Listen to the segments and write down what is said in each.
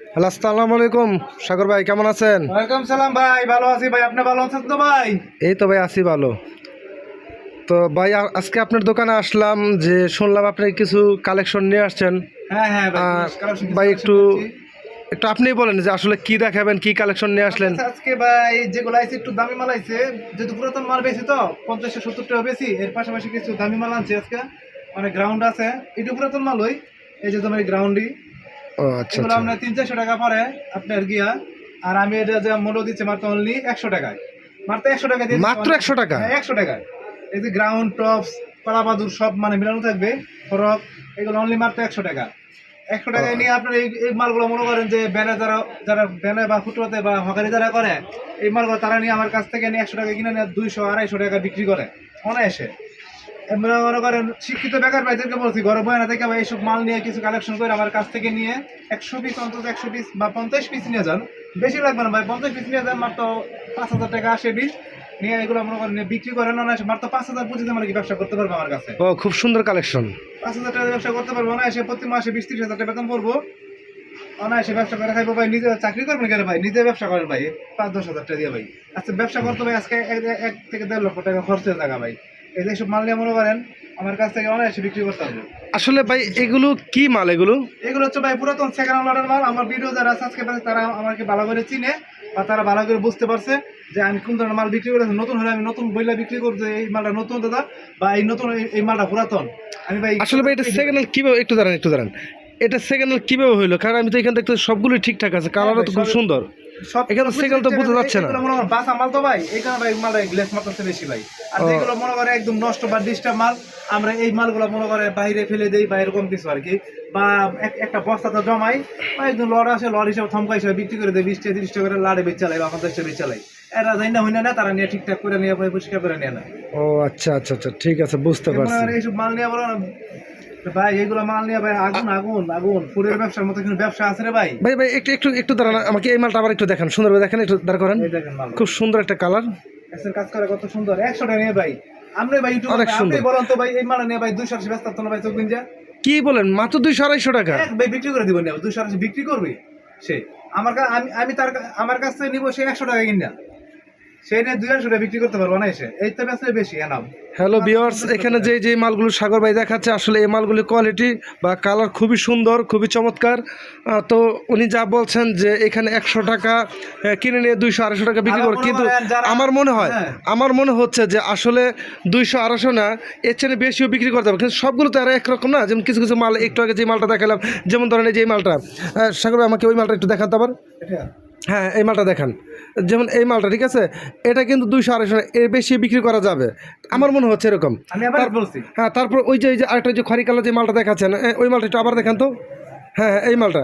Hello আসসালামু আলাইকুম। সাগর ভাই কেমন আছেন? ওয়েলকাম সালাম ভাই ভালো আছি ভাই। আপনি ভালো আছেন তো ভাই? এই তো ভাই আছি ভালো। তো ভাই আজকে আপনার দোকানে আসলাম যে শুনলাম আপনি কিছু কালেকশন নিয়ে আসছেন। হ্যাঁ হ্যাঁ ভাই একটু একটু আপনিই বলেন যে আসলে কি দেখাবেন কি কালেকশন নিয়ে আসলেন? আচ্ছা, আজকে ভাই যেগুলো আছে একটু দামি মাল আছে। যেহেতু পুরাতন মাল বেশি তো পঞ্চাশ সত্তর টাকা বেশি। এর পাশাপাশি কিছু দামি মাল আনছে আজকে। মানে গ্রাউন্ড আছে। এটা পুরাতন মাল ওই। এই যে তোমার গ্রাউন্ডই এগুলো আচ্ছা। আপনার তিন চারশো টাকা পরে আপনার গিয়া আর আমি এটা যে মূল্য দিচ্ছি মাত্র অনলি একশো টাকায়। মাত্র একশো টাকা দিয়ে মাত্র 100 টাকা? একশো টাকা এই যে গ্রাউন্ড টপস কলাবাদুর সব মানে মিলানো থাকবে ফরক এগুলো অনলি মাত্র একশো টাকা। একশো টাকায় নিয়ে আপনার এই এই মালগুলো মনে করেন যে ব্যানে যারা যারা ব্যানে বা ফুটপাতে বা হকারি যারা করে এই মালগুলো তারা নিয়ে আমার কাছ থেকে নিয়ে একশো টাকা কিনে নিয়ে দুইশো আড়াইশো টাকা বিক্রি করে অনায়াসে। মনে করেন শিক্ষিত বেকার ভাইদেরকে বলছি ঘরে বয়ানা থেকে ভাই এইসব মাল নিয়ে কিছু কালেকশন করে আমার কাছ থেকে নিয়ে একশো পিস অন্তত একশো পিস বা পঞ্চাশ পিস নিয়ে যান। বেশি লাগবে না ভাই পঞ্চাশ পিস নিয়ে যান মাত্র পাঁচ হাজার টাকা আসে পিস নিয়ে এগুলো মনে করেন বিক্রি করেন না মাত্র পাঁচ হাজার পঁচিশ আমার কি ব্যবসা করতে পারব আমার কাছে? ও খুব সুন্দর কালেকশন পাঁচ হাজার টাকা ব্যবসা করতে পারব না এসে প্রতি মাসে বিশ ত্রিশ হাজার টাকা বেতন পড়ব। অনায়াসে ব্যবসা করে খাইবো ভাই নিজে চাকরি করবেন কেন ভাই? নিজে ব্যবসা করেন ভাই পাঁচ দশ হাজার টাকা দিয়ে ভাই। আচ্ছা ব্যবসা করতে ভাই আজকে এক- এক থেকে দেড় লক্ষ টাকা খরচ হয়ে থাকা ভাই। এই সব মাল নিয়ে মনে করেন আমার কাছ থেকে অনায়াসে বিক্রি করতে পারব আসলে ভাই এগুলো কি মাল এগুলো? এগুলো হচ্ছে ভাই পুরাতন সেকেন্ড লটের মাল। আমার ভিডিও যারা সাবস্ক্রাইব আছে তারা আমাকে ভালো করে চিনে বা তারা ভালো করে বুঝতে পারছে যে আমি কোন ধরনের মাল বিক্রি করেছি। নতুন হলে আমি নতুন বইলা বিক্রি করতে এই মালটা নতুন দাদা বা এই নতুন এই- মালটা পুরাতন। আমি ভাই আসলে ভাই এটা সেকেন্ড কীভাবে একটু দাঁড়ান একটু দাঁড়ান। এটা সেকেন্ড কীভাবে হইল? কারণ আমি তো এখানে দেখতে সবগুলোই ঠিকঠাক আছে কালারও তো খুব সুন্দর। সব এখানে তো বোঝা যাচ্ছে না। মনে করেন বাসা মাল তো ভাই এই কারণে ভাই মালটা গ্লেস মারতেছে বেশি ভাই। আর যেগুলো মনে করে একদম নষ্ট বা ডিস্টার্ব মাল আমরা এই মালগুলো মনে করে বাইরে ফেলে দেই বা এরকম কিছু আর কি। বা এক- একটা বস্তাতে জমাই বা একদম লড় আসে লড় হিসাবে থমকা হিসাবে বিক্রি করে দেয় বিশ টাকা তিরিশ টাকা করে লাড়ে বেচালাই বা পঞ্চাশ টাকা বেচালাই এরা যাই না হইনা না তারা নিয়ে ঠিকঠাক করে নিয়ে পরে পরিষ্কার করে নিয়ে নেয়। ও আচ্ছা আচ্ছা আচ্ছা ঠিক আছে বুঝতে পারছি। এইসব মাল নিয়ে বলো না ভাই এইগুলো মাল নিয়ে ভাই আগুন আগুন আগুন। ফুলের ব্যবসার মতো কিন্তু ব্যবসা আছে রে ভাই। ভাই ভাই একটু একটু একটু দাঁড়ান আমাকে এই মালটা আবার একটু দেখান সুন্দরভাবে দেখেন একটু দাঁড় করেন। এই দেখেন মাল খুব সুন্দর একটা কালার। কাজ করে কত সুন্দর। একশো টাকা নিয়ে ভাই। আপনি ভাই ইউটিউব আপনি। বলেন তো ভাই এই মালা নিয়ে ভাই দুইশো আশি ব্যস্ত না ভাই চোখ যা কি বলেন মাত্র দুইশো আড়াইশো টাকা? ভাই বিক্রি করে দিব না দুইশো আশি বিক্রি করবি সে। আমার আমি আমি তার আমার কাছ থেকে নিবো সে একশো টাকা কিনা। সেই নিয়ে দুই আড়শো বিক্রি করতে পারব না এসে। এই তো ব্যস্ত বেশি এনাম হ্যালো বিয়ার্স এখানে যে যে মালগুলো সাগর ভাই দেখাচ্ছে আসলে এই মালগুলির কোয়ালিটি বা কালার খুবই সুন্দর খুবই চমৎকার। তো উনি যা বলছেন যে এখানে একশো টাকা কিনে নিয়ে দুইশো আড়াইশো টাকা বিক্রি করে কিন্তু আমার মনে হয় হ্যাঁ। আমার মনে হচ্ছে যে আসলে দুইশো আড়াইশো না এর চেয়ে বেশিও বিক্রি করতে হবে। কিন্তু সবগুলো তো আর একরকম না যেমন কিছু কিছু মাল একটু আগে যে মালটা দেখালাম যেমন ধরেন এই যে মালটা। সাগর ভাই আমাকে ওই মালটা একটু দেখাতে আবার। হ্যাঁ এই মালটা দেখান। যেমন এই মালটা ঠিক আছে? এটা কিন্তু দুইশো আড়াইশো এর বেশি বিক্রি করা যাবে। আমার মনে হচ্ছে এরকম। হ্যাঁ তারপর ওই যে ওই যে আরেকটা যে খরি কালার যে মালটা দেখাচ্ছেন ওই মালটা একটু আবার দেখেন তো। হ্যাঁ হ্যাঁ এই মালটা।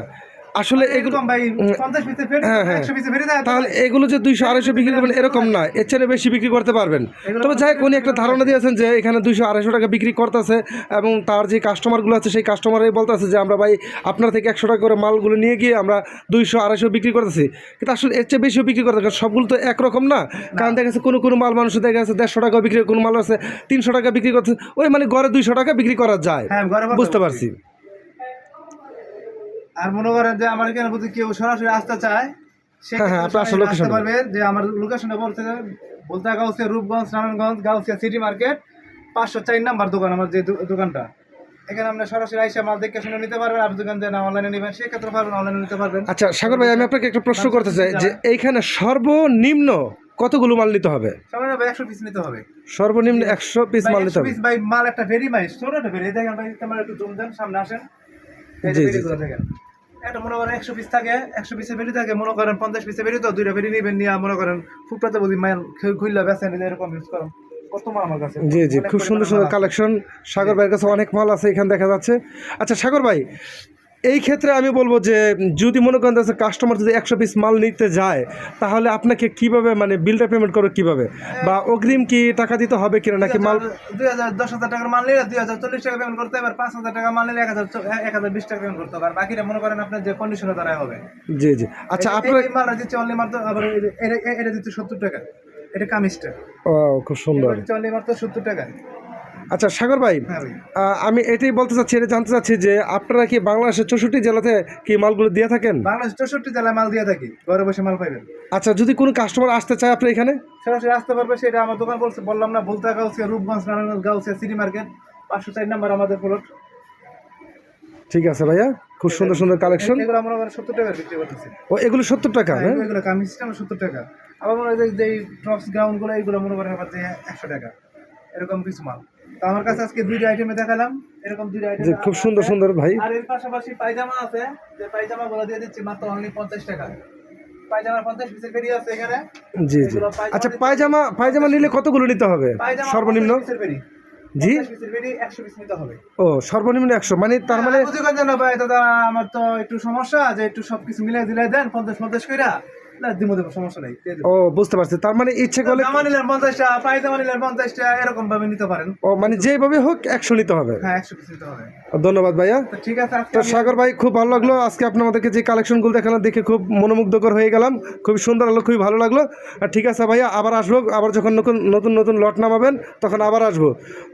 আসলে এগুলো হ্যাঁ, হ্যাঁ। তাহলে এগুলো যে দুইশো আড়াইশো বিক্রি করবেন এরকম না। এর চেয়ে বেশি বিক্রি করতে পারবেন। তবে যাই উনি একটা ধারণা দিয়েছেন যে এখানে দুইশো আড়াইশো টাকা বিক্রি করতেছে এবং তার যে কাস্টমারগুলো আছে সেই কাস্টমারই বলতেছে যে আমরা ভাই আপনার থেকে একশো টাকা করে মালগুলো নিয়ে গিয়ে আমরা দুইশো আড়াইশো বিক্রি করতেছি। কিন্তু আসলে এর চেয়ে বেশিও বিক্রি করতে কারণ সবগুলো তো একরকম না। কারণ দেখা যাচ্ছে কোনো কোনো মাল মানুষ দেখা যাচ্ছে দেড়শো টাকা বিক্রি করে, কোনো মাল আছে তিনশো টাকা বিক্রি করছে ওই মানে গড়ে দুইশো টাকা বিক্রি করা যায়। হ্যাঁ বুঝতে পারছি। আর মনে করেন যে আমার এখানে যদি কেউ সরাসরি আসতে চায় হ্যাঁ, হ্যাঁ, আসতে পারবে যে আমার লোকেশনে বলতে বলতে গাউসিয়া রূপগঞ্জ নারায়ণগঞ্জ গাউসিয়া সিটি মার্কেট পাঁচশো চার নাম্বার দোকান আমার যে দোকানটা। এখানে আপনি সরাসরি আইসা মাল দেখে শুনে নিতে পারবেন আর দোকান দিয়ে অনলাইনে নেবেন সেক্ষেত্রে পারবেন অনলাইনে নিতে পারবেন। আচ্ছা সাগর ভাই আমি আপনাকে একটা প্রশ্ন করতে চাই যে এইখানে সর্বনিম্ন কতগুলো মাল নিতে হবে? সবাই একশো পিস নিতে হবে। সর্বনিম্ন একশো পিস মাল নিতে হবে। পিস ভাই মাল একটা ভেরি মাইস ছোট একটা ভেরি দেখেন ভাই একটু জুম দেন সামনে আসেন। জি, জি, দেখেন। একটা মনে করেন একশো পিস থাকে একশো পিসে বেরি থাকে মনে করেন পঞ্চাশ পিসে বেরি তো দুইটা বেরি নিবেন নিয়ে মনে করেন ফুটপাতে বলি মাইল খুললে বেসে নিলে এরকম ইউজ করেন। আমার কাছে। জি জি খুব সুন্দর সুন্দর কালেকশন সাগর ভাইয়ের কাছে অনেক মাল আছে এখানে দেখা যাচ্ছে। আচ্ছা সাগর ভাই এই ক্ষেত্রে আমি বলব যে যদি মনে করেন কাস্টমার যদি একশো পিস মাল নিতে যায় তাহলে আপনাকে কীভাবে মানে বিলটা পেমেন্ট করবে কীভাবে? বা অগ্রিম কি টাকা দিতে হবে কিনা নাকি মাল? দুই হাজার দশ হাজার টাকার মাল নিলে দুই হাজার চল্লিশ টাকা পেমেন্ট করতে হবে পাঁচ হাজার টাকা মাল নিলে এক হাজার এক হাজার বিশ টাকা পেমেন্ট করতে হবে। আর বাকিটা মনে করেন আপনার যে কন্ডিশনে দ্বারা হবে। জি জি। আচ্ছা আপনার মালটা দিচ্ছে অনলি মাত্র আবার এটা- দিচ্ছে সত্তর টাকা। এটা কামিজটা। ও খুব সুন্দর। অনলি মাত্র সত্তর টাকা। আচ্ছা সাগর ভাই হ্যাঁ আমি এটাই বলতে চাচ্ছি এটা জানতে চাচ্ছি যে আপনারা কি বাংলাদেশের চৌষট্টি জেলাতে কি মালগুলো দিয়ে থাকেন? বাংলাদেশ চৌষট্টি জেলায় মাল দিয়ে থাকি ঘরে বসে মাল পাইবেন। আচ্ছা যদি কোনো কাস্টমার আসতে চায় আপনার এখানে? সরাসরি আসতে পারবে সেটা আমার দোকান বলছে বললাম না বলতা গাউসিয়া রূপগঞ্জ নারায়ণগঞ্জ গাউসিয়া সিটি মার্কেট পাঁচশো চার নাম্বার আমাদের প্লট ঠিক আছে ভাইয়া খুব সুন্দর সুন্দর কালেকশন এগুলো আমরা সত্তর টাকা বিক্রি করতেছি। ও এগুলো সত্তর টাকা হ্যাঁ, হ্যাঁ? এগুলো কামি সিস্টেম সত্তর টাকা। আবার মনে হয় যে- যে ড্রপস গ্রাউন্ডগুলো এইগুলো মনে করেন আবার যে একশো টাকা। এরকম কিছু মাল। তো আমার কাছে আজকে দুইটা আইটেমে দেখালাম। এরকম দুইটা আইটেম খুব সুন্দর সুন্দর ভাই। আর এর পাশাপাশি পায়জামা আছে। যে পায়জামা গুলো দিয়ে দিচ্ছি মাত্র অনলি পঞ্চাশ টাকা। পায়জামা পঞ্চাশ পিসের আছে এখানে। জি জি। আচ্ছা পায়জামা পায়জামা নিলে কতগুলো নিতে হবে? সর্বনিম্ন? 50 জি? 50 পিসের বেরি একশো পিস নিতে হবে। ও সর্বনিম্ন একশো। মানে তার মানে ভাই দাদা আমার তো একটু সমস্যা যে একটু সবকিছু মিলাই দিলাই দেন পঞ্চাশ পঞ্চাশ কইরা। না দিমো দেবো সমস্যা নাই ও বুঝতে পারছি। তার মানে ইচ্ছে করলে জামা নিলেন পঞ্চাশটা পায়জামা নিলেন পঞ্চাশটা এরকম ভাবে নিতে পারেন। ও মানে যেভাবে হোক একশো নিতে হবে। হ্যাঁ একশো নিতে হবে। ধন্যবাদ ভাইয়া। তো ঠিক আছে তো সাগর ভাই খুব ভালো লাগল। আজকে আপনি আমাদেরকে যে কালেকশনগুলো দেখালেন দেখে খুব মনোমুগ্ধকর হয়ে গেলাম। খুব সুন্দর হলো খুবই ভালো লাগল। আর ঠিক আছে ভাইয়া আবার আসব। আবার যখন নতুন নতুন নতুন লট নামাবেন তখন আবার আসব।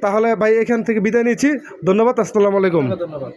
তাহলে ভাই এখান থেকে বিদায় নিচ্ছি। ধন্যবাদ আসসালামু আলাইকুম। ধন্যবাদ।